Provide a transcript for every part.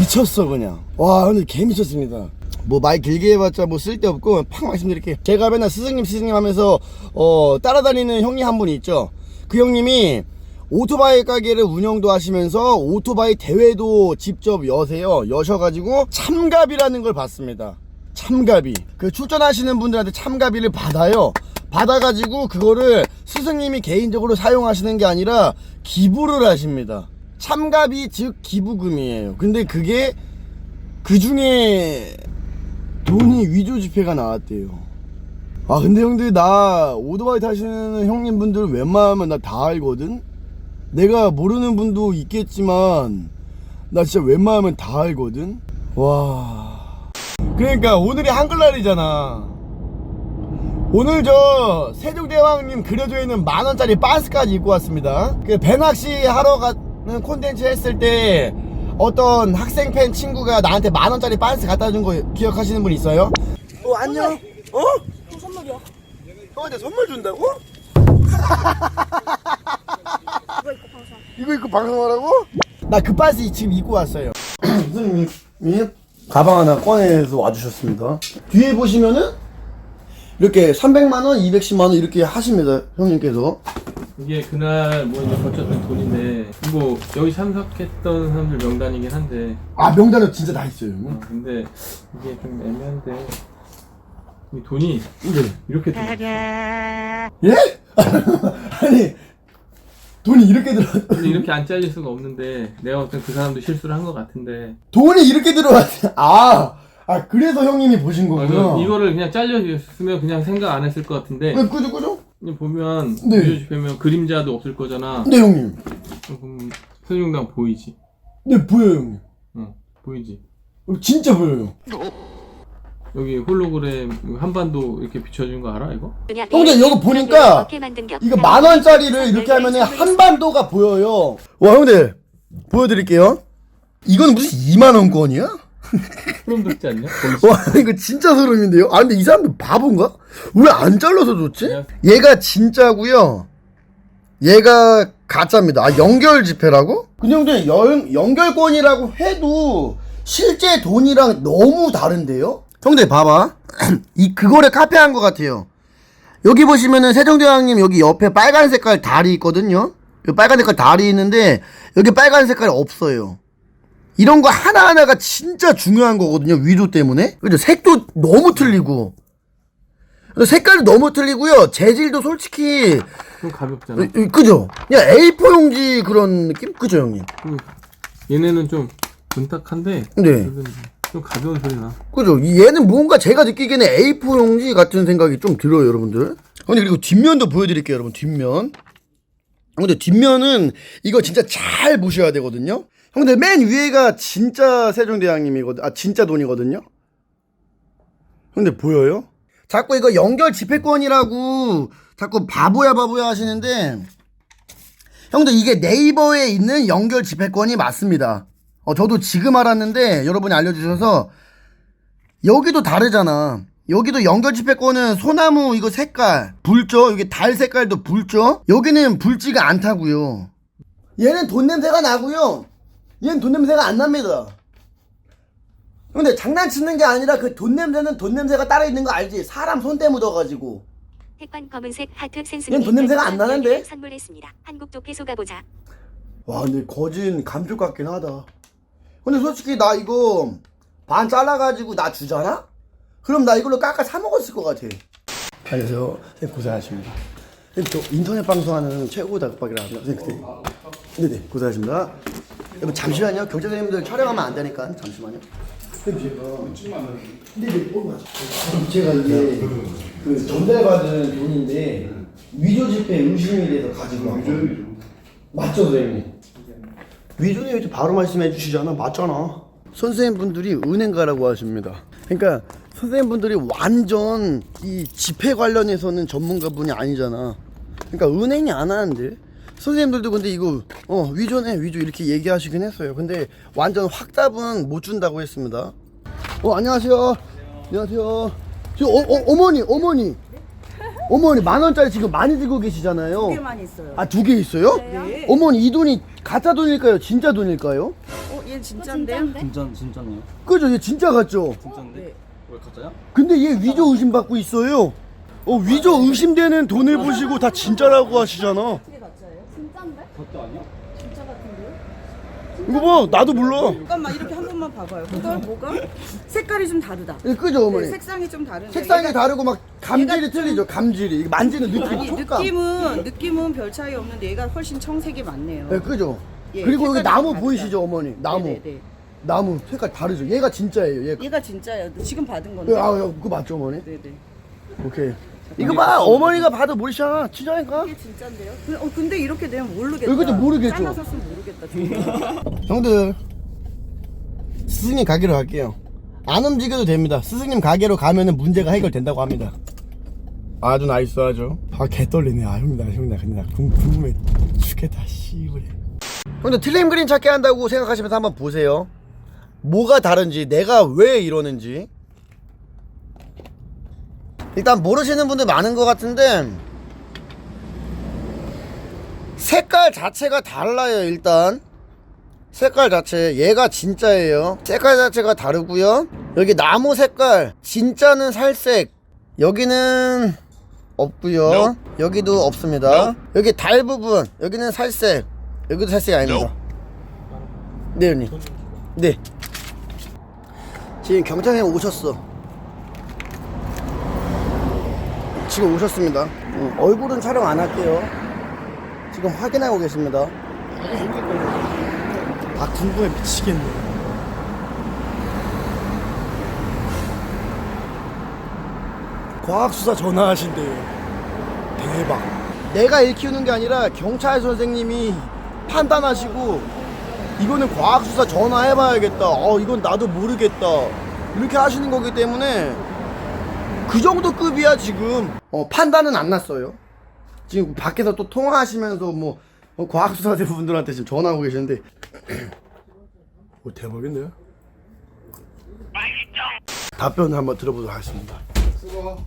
미쳤어 그냥. 와 근데 개 미쳤습니다. 뭐 말 길게 해봤자 뭐 쓸데없고 팍 말씀드릴게요. 제가 맨날 스승님 스승님 하면서 어 따라다니는 형님 한 분이 있죠. 그 형님이 오토바이 가게를 운영도 하시면서 오토바이 대회도 직접 여세요. 여셔가지고 참갑이라는 걸 받습니다. 참갑이 그 출전하시는 분들한테 참갑이를 받아요. 받아가지고 그거를 스승님이 개인적으로 사용하시는 게 아니라 기부를 하십니다 참갑이 즉 기부금이에요. 근데 그게 그 중에 돈이 위조 지폐가 나왔대요. 아 근데 형들 나 오토바이 타시는 형님분들 웬만하면 나 다 알거든? 내가 모르는 분도 있겠지만 나 진짜 웬만하면 다 알거든? 와. 그러니까 오늘이 한글날이잖아. 오늘 저 세종대왕님 그려져 있는 만 원짜리 반스까지 입고 왔습니다. 그 배낚시 하러 가는 콘텐츠 했을 때 어떤 학생 팬 친구가 나한테 만 원짜리 반스 갖다 준 거 기억하시는 분 있어요? 어 안녕 어? 선물이야. 형한테 선물 준다고? 이거 입고 방송. 이거 입고 방송하라고? 나 그 반스 지금 입고 왔어요 선생님이 가방 하나 꺼내서 와주셨습니다 뒤에 보시면은 이렇게 300만 원, 210만 원 이렇게 하십니다 형님께서 이게 그날 뭐 이제 돈인데 뭐 여기 참석했던 사람들 명단이긴 한데. 아 명단은 진짜 다 있어요 어, 근데 이게 좀 애매한데. 이 돈이 근데 이렇게 들어. 예? 아니 돈이 이렇게 들어. 근데 이렇게 안 잘릴 수가 없는데 내가 볼땐그 사람도 실수를 한 것 같은데. 돈이 이렇게 들어왔어 아, 아 그래서 형님이 보신 어, 거구나. 이거- 이거를 그냥 잘려있으면 그냥 생각 안 했을 것 같은데. 그, 그죠 그죠? 보면 네. 뵈면 그림자도 없을 거잖아 네 형님 그럼 세종당 보이지 네 보여요 형님 응 보이지 어, 진짜 보여요 여기 홀로그램 한반도 이렇게 비춰준 거 알아 이거? 형들 여기 보니까 이거 만 원짜리를 이렇게 하면은 한반도가 보여요. 와 형들 보여드릴게요. 이건 무슨 2만 원권이야? 소름 돋지 않냐? 와 이거 진짜 소름인데요. 아 근데 이 사람들 바본가? 왜 안 잘라서 줬지? 얘가 진짜고요. 얘가 가짜입니다. 아 연결 지폐라고? 근데 형들 연, 연결권이라고 해도 실제 돈이랑 너무 다른데요? 형들 봐봐. 이 그거를 카피한 것 같아요. 여기 보시면은 세종대왕님 여기 옆에 빨간 색깔 다리 있거든요. 이 빨간 색깔 다리 있는데 여기 빨간 색깔 없어요. 이런 거 하나하나가 진짜 중요한 거거든요. 위조 때문에. 그죠? 색도 너무 틀리고. 색깔도 너무 틀리고요. 재질도 솔직히 좀 가볍잖아. 그죠? 그냥 A4 용지 그런 느낌? 그죠, 형님? 음, 얘네는 좀 문탁한데 네. 좀 가벼운 소리 나. 그죠? 이 얘는 뭔가 제가 느끼기에는 A4 용지 같은 생각이 좀 들어요, 여러분들. 근데 그리고 뒷면도 보여드릴게요, 여러분. 뒷면. 근데 뒷면은 이거 진짜 잘 보셔야 되거든요. 근데 맨 위에가 진짜 세종대왕님이거든. 아 진짜 돈이거든요. 근데 보여요? 자꾸 이거 연결 집회권이라고 자꾸 바보야 바보야 하시는데 형들 이게 네이버에 있는 연결 집회권이 맞습니다. 어, 저도 지금 알았는데 여러분이 알려주셔서 여기도 다르잖아. 여기도 연결 집회권은 소나무 이거 색깔 붉죠? 여기 달 색깔도 붉죠? 여기는 붉지가 않다고요. 얘는 돈 냄새가 나고요. 얘는 돈 냄새가 안 납니다. 근데 장난치는 게 아니라 그 돈 냄새는 돈 냄새가 따로 있는 거 알지? 사람 손때 묻어가지고. 택관 검은색 하트 센스 얘는 돈 냄새가 안 나는데? 선물했습니다. 한국 도폐소 가보자. 와 근데 거진 감쪽 같긴 하다 근데 솔직히 나 이거 반 잘라가지고 나 주잖아? 그럼 나 이걸로 깎아 사 먹었을 것 같아 안녕하세요 선생님 고생하십니다 선생님 저 인터넷 방송하는 최고 닭박이라 합니다 선생님 그때 네네 고생하십니다 여러분 잠시만요. 경찰 선생님들 촬영하면 안 되니까. 잠시만요. 선생님 제가 네네 어 맞아 제가 이게 그 전달받은 돈인데 위조 지폐 의심에 대해서 가지고 왔거든요. 맞죠 선생님? 위조는 이렇게 바로 말씀해 주시잖아. 맞잖아. 선생님 분들이 은행 가라고 하십니다. 그러니까 선생님 분들이 완전 이 지폐 관련해서는 전문가분이 아니잖아. 그러니까 은행이 안 하는데 선생님들도 근데 이거 어 위조네 위조 이렇게 얘기하시긴 했어요 근데 완전 확답은 못 준다고 했습니다 어 안녕하세요 안녕하세요 저 어, 어, 어머니 어머니 어머니 만 원짜리 지금 많이 들고 계시잖아요 개만 있어요. 아 두 개 있어요? 네. 어머니 이 돈이 가짜 돈일까요? 진짜 돈일까요? 어, 얘 진짜인데요? 진짜 진짜네요. 그죠? 얘 진짜 같죠? 진짜인데? 네. 왜 가짜야? 근데 얘 위조 의심 받고 있어요. 어 위조 의심되는 돈을 보시고 다 진짜라고 하시잖아. 가짜 아니야? 이거 봐, 나도 몰라. 잠깐만 이렇게 한 번만 봐봐요. 뭐가 뭐가? 색깔이 좀 다르다. 예, 그죠 어머니? 네, 색상이 좀 다른데. 색상이 얘가- 다르고 막 감질이 얘가 좀- 틀리죠. 감질이 이거 만지는 느낌, 아니 촉감. 느낌은 느낌은 별 차이 없는데 얘가 훨씬 청색이 많네요. 네, 그죠. 예, 그리고 여기 색깔이 나무 다르다. 보이시죠 어머니? 나무, 네네네. 나무 색깔 다르죠. 얘가 진짜예요. 얘. 얘가 진짜예요. 지금 받은 건데. 아, 야, 그거 맞죠 어머니? 네네. 오케이. 이거 봐, 어머니가 봐도 모르시잖아. 진짜니까. 이게 진짜인데요? 근데, 어, 근데 이렇게 되면 모르겠다. 이거 좀 모르겠죠. 잘라서 쓰면 모르겠다. 진짜. 형들 스승님 가게로 갈게요 안 움직여도 됩니다 스승님 가게로 가면은 문제가 해결된다고 합니다 아주 나이스 하죠 아 개 떨리네 아 형님 나 형님 나 근데 나 궁- 궁금해 죽겠다 씨발 형들 틀림 그림 찾기 한다고 생각하시면서 한번 보세요 뭐가 다른지 내가 왜 이러는지 일단 모르시는 분들 많은 것 같은데 색깔 자체가 달라요 일단. 색깔 자체 얘가 진짜예요. 색깔 자체가 다르고요. 여기 나무 색깔 진짜는 살색. 여기는 없고요. 여기도 없습니다. 여기 달 부분 여기는 살색. 여기도 살색이 아닙니다. 네 형님 네. 지금 경찰에 오셨어 지금 오셨습니다. 음, 얼굴은 촬영 안 할게요. 지금 확인하고 계십니다. 아 궁금해. 미치겠네. 과학수사 전화하신대요. 대박. 내가 일 키우는 게 아니라 경찰 선생님이 판단하시고 이거는 과학수사 전화해봐야겠다. 어 이건 나도 모르겠다. 이렇게 하시는 거기 때문에 그 정도 급이야 지금 어 판단은 안 났어요 지금 밖에서 또 통화하시면서 뭐 어, 과학수사대 분들한테 지금 전화하고 계시는데 오 대박인데요? 답변을 한번 들어보도록 하겠습니다.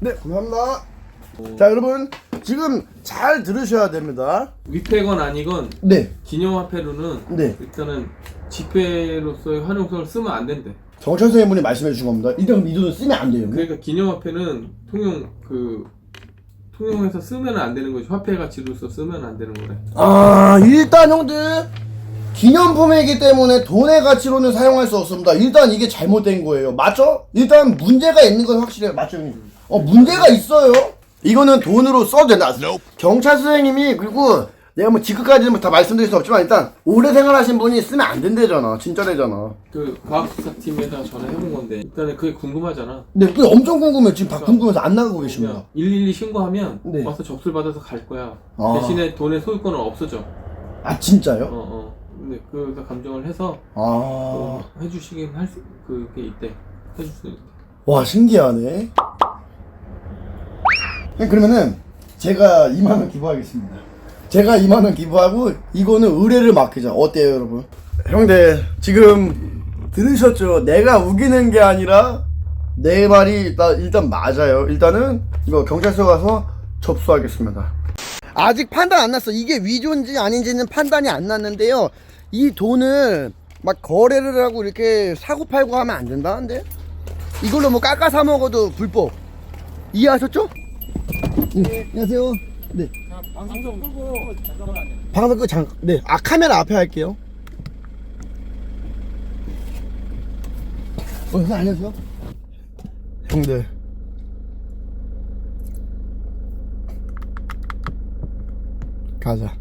네, 감사합니다. 자, 여러분 지금 잘 들으셔야 됩니다. 위패건 아니건 네, 기념화폐로는 네. 일단은 지폐로서의 활용성을 쓰면 안 된대. 정철 선생님분이 말씀해 주신 겁니다. 일단 이 돈은 쓰면 안 돼요. 그러니까 기념화폐는 통용 그 통용해서 쓰면 안 되는 거지. 화폐 가치로서 쓰면 안 되는 거래. 아, 일단 형들 기념품이기 때문에 돈의 가치로는 사용할 수 없습니다. 일단 이게 잘못된 거예요. 맞죠? 일단 문제가 있는 건 확실해요. 맞죠, 형님? 어, 문제가 있어요. 이거는 돈으로 써도 된다. 경찰 선생님이 그리고 내가 뭐 지금까지는 다 말씀드릴 수 없지만 일단 오래 생활하신 분이 쓰면 안 된대잖아. 진짜래잖아. 그 과학수사 팀에다 전화해본 건데 일단은 그게 궁금하잖아. 근데 그게 엄청 궁금해요. 지금 다 궁금해서 안 나가고 계십니다. 그냥 112 신고하면 네. 와서 접수를 받아서 갈 거야. 아. 대신에 돈의 소유권은 없어져. 아, 진짜요? 어 어. 근데 그래서 감정을 해서 아. 어, 해주시긴 할 수 그게 있대. 해줄 수 있대. 와 신기하네. 네, 그러면은 제가 2만 원 기부하겠습니다. 제가 2만 원 기부하고 이거는 의뢰를 맡기자. 어때요, 여러분? 형들 지금 들으셨죠? 내가 우기는 게 아니라 내 말이 일단, 일단 맞아요. 일단은 이거 경찰서 가서 접수하겠습니다. 아직 판단 안 났어. 이게 위조인지 아닌지는 판단이 안 났는데요. 이 돈을 막 거래를 하고 이렇게 사고 팔고 하면 안 된다는데? 이걸로 뭐 깎아 사 먹어도 불법. 이해하셨죠? 네. 안녕하세요. 네. 방송 끄고 잠깐만. 방송 끄고 잠. 네. 아 카메라 앞에 할게요. 어, 선생님 안녕하세요. 형들. 가자.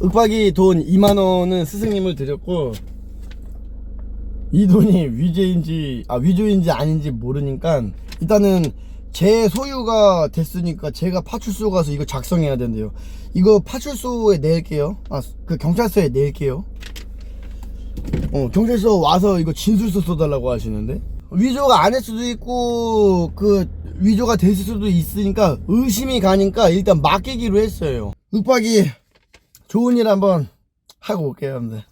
윽박이 돈 2만 원은 스승님을 드렸고 이 돈이 위제인지 아 위조인지 아닌지 모르니까 일단은 제 소유가 됐으니까 제가 파출소 가서 이거 작성해야 된대요. 이거 파출소에 낼게요. 아 그 경찰서에 낼게요. 어 경찰서 와서 이거 진술서 써달라고 하시는데 위조가 아닐 수도 있고 그 위조가 됐을 수도 있으니까 의심이 가니까 일단 맡기기로 했어요. 윽박이 좋은 일 한번 하고 올게요, 여러분들.